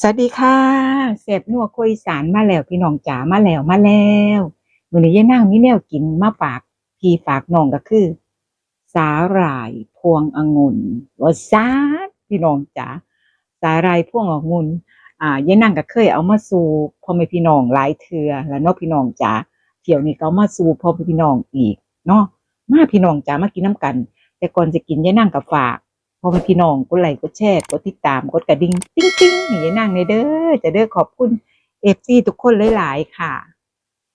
สวัสดีค่ะเสพนัวคุยสารมาแล้วพี่น้องจ๋ามาแล้วมาแล้วมือนี้ยายนางมีแนวกินมาฝากพี่ฝากน้องก็คือ สาหร่ายพวงองุ่นว่าซาพี่น้องจ๋าสาหร่ายพวงองุ่นอ่ายายนางก็เคยเอามาสู่พ่อแม่พี่น้องหลายเทื่อแล้วเนาะพี่น้องจ๋าเที่ยวนี้ก็เอามาสู่พ่อแม่พี่น้องอีกเนาะมาพี่น้องจ๋ามากินน้ำกัน แต่ก่อนจะกินยายนางก็ฝาก อเป็นพี่น้องกดไลค์กดแชร์กดติดตามกดกระดิ่งติ้งติ้งห้ยายนางในเด้อจะเด้อขอบคุณเอฟซีทุกคนหลายๆค่ะ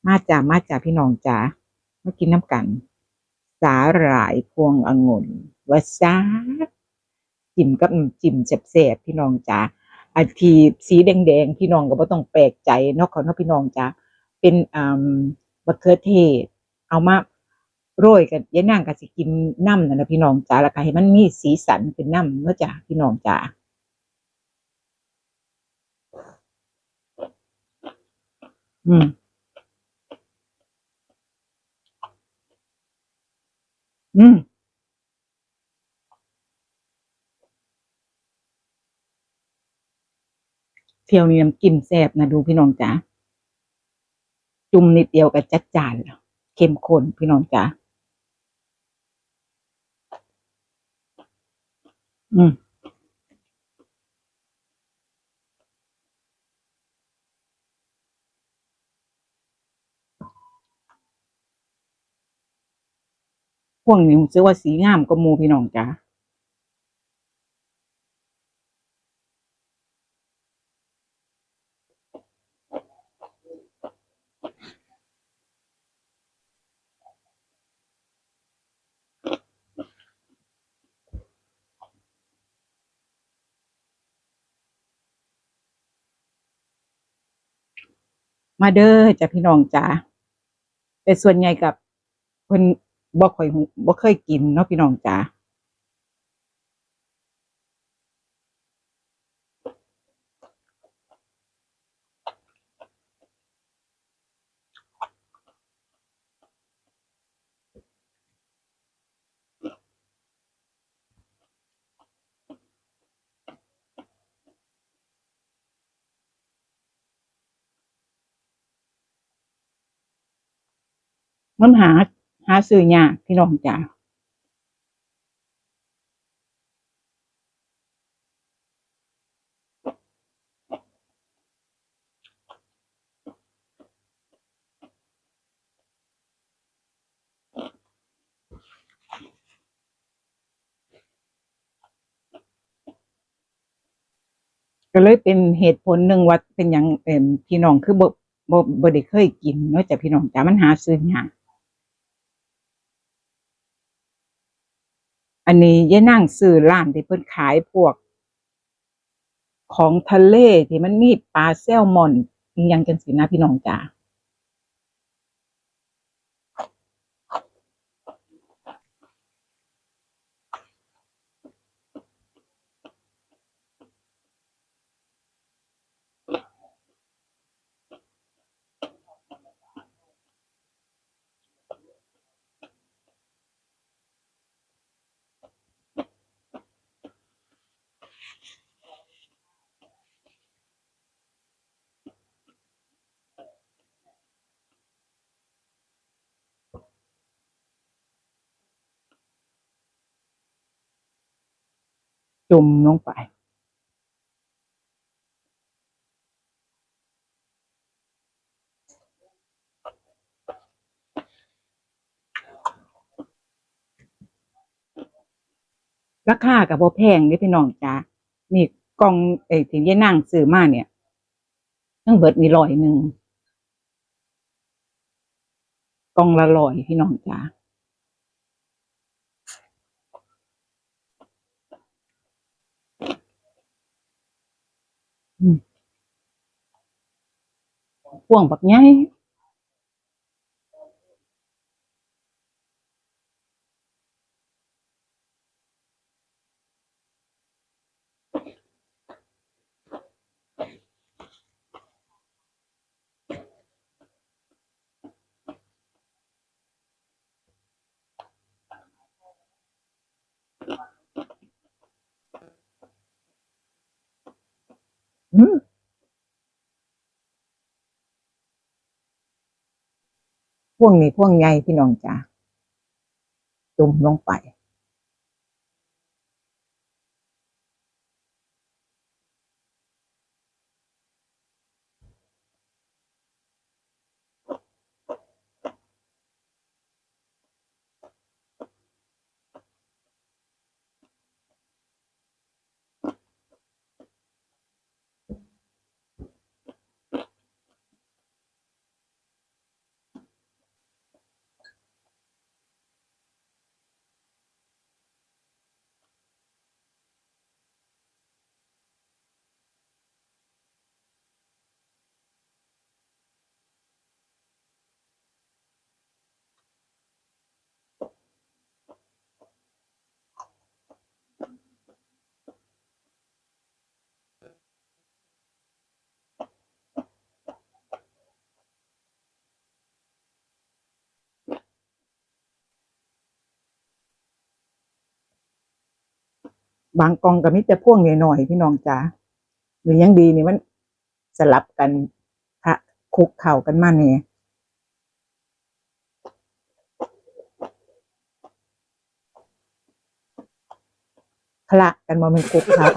มาจ้ามาจ้าพี่น้องจ๋ามากินน้ำกัน สาหร่ายพวงองุ่นวาซาดจิ้มกับจิ้มแซ่บๆพี่น้องจ๋าอันที่สีแดงๆพี่น้องก็บ่ต้องแปลกใจนาะเขาเนาะพี่น้องจ๋าเป็นอ่ามะเขือเทศ เอามา โรยกันยายนางก็สิกินน้ำนั่นนะพี่น้องจ๋าแล้วก็ให้มันมีสีสันเป็นน้ำเนาะจ้ะพี่น้องจ๋าอืม อืมเที่ยวนี้น้ำจิ้มแซ่บนะดูพี่น้องจ๋าจุ่มนิดเดียวก็จัดจานแล้วเข้มข้นพี่น้องจ๋า อืมพวกนี้ผมซื้อว่าสีงามก็มูพี่น้องจ้า มาเด้อจ้ะพี่น้องจ๋าแต่ส่วนใหญ่กับเพิ่นบ่ค่อยบ่เคยกินเนาะพี่น้องจ๋า มันหาหาซื้อยากพี่น้องจ๋าก็เลยเป็นเหตุผลหนึ่งว่าเป็นอย่างเอ็มพี่น้องคือบ่บ่บ่ได้เคยกินเนาะจ้ะพี่น้องจ๋ามันหาซื้อยาก อันนี้ยายนั่งซื้อร้านที่เพิ่นขายพวก ของทะเลที่มันมีปลาแซลมอนอหยังจังซี่นะพี่น้องจ๋า จุ่มลงไป ราคากับบ่แพงเด้พี่น้องจ๋านี่กล่องเอ้ยที่ยายนั่งซื้อมาเนี่ยทั้งเบิดนี่ร้อยหนึ่งกล่องละร้อยพี่น้องจ๋า พวงบักใหญ่อืม พ่วงนี้พ่วงใหญ่พี่น้องจ้าจุ่มลงไป บางกองก็มีแต่พ่วงหน่อยๆพี่น้องจ๋าหรือยังดีนี่มันสลับกันพระคุกเข่ากันมาเนี่ยคละกันมาเป็นคุกเข่า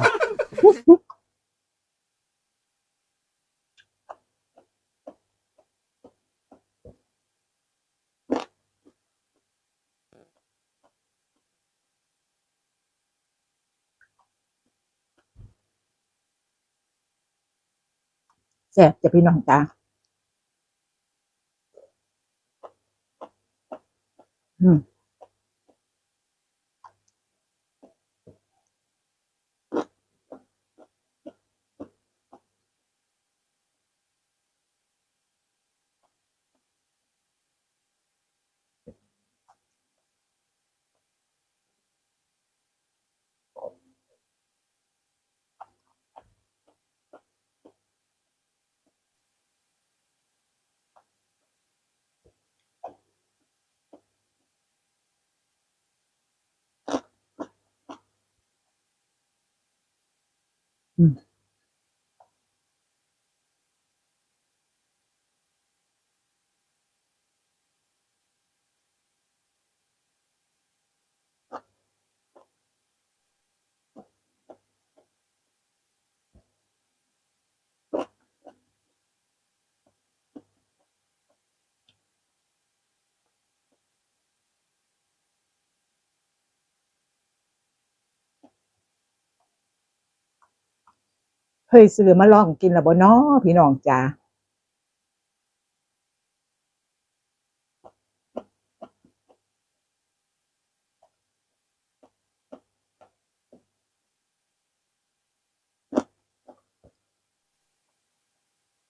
แซ่บจะพี่น้องจ้าอืม เคยซื้อมาลองกินแล้วบ่น้อพี่น้องจ๋า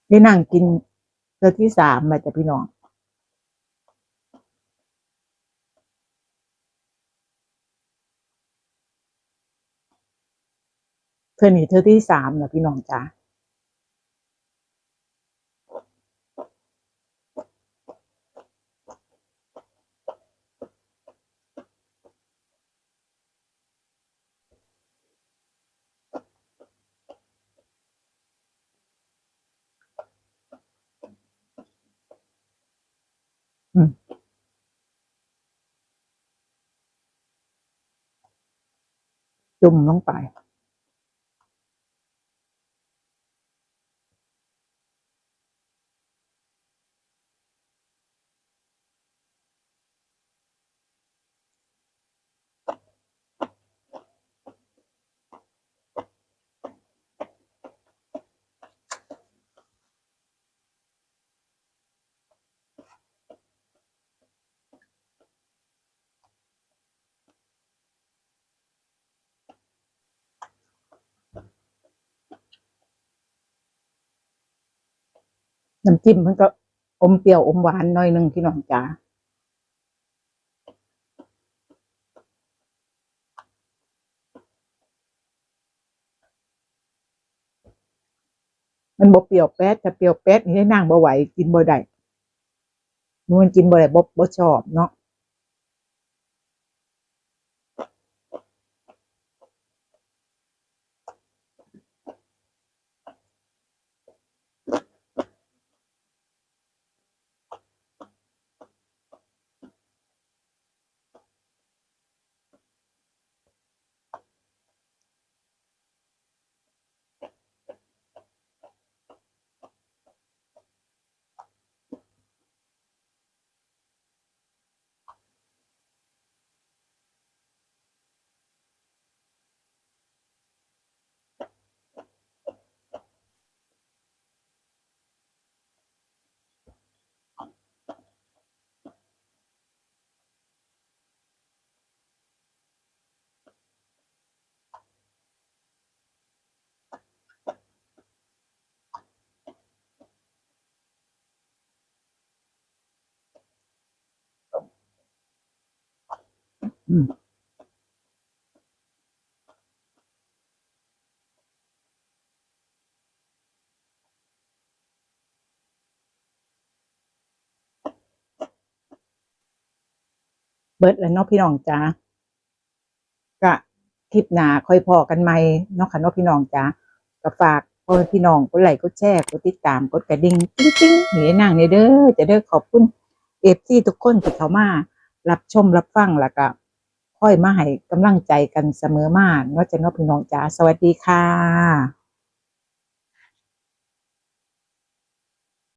ได้นั่งกินเธอที่สามมาจ้ะพี่น้อง เธอหนีเธอที่สามนะพี่น้องจ๋าจุ่มลงไป น้ำจิ้มมันก็อมเปรี้ยวอมหวานหน่อยหนึ่งพี่น้องจ๋ามันบ่เปรี้ยวแป๊ดแต่เปรี้ยวแป๊ดนี่ให้นั่งบ่ไหวกินบ่ได้มันกินบ่ได้บ่บ่ชอบเนาะ เบิดแล้วเนาะพี่น้องจ้ากะคลิปหนาค่อยพอกันใหมเนาะค่ะเนาะพี่น้องจ้าก็ฝากพ่อพี่น้องกดไลค์กดแชร์กดติดตามกดกระดิ่งติ๊งติ๊งนี่นั่งในเด้อจะเด้อขอบคุณเอฟซีทุกคนที่เขามารับชมรับฟังแล้วก็ อยมาให้กำลังใจกันเสมอมาเนาะจะเนาะพี่น้องจ้าสวัสดีค่ะ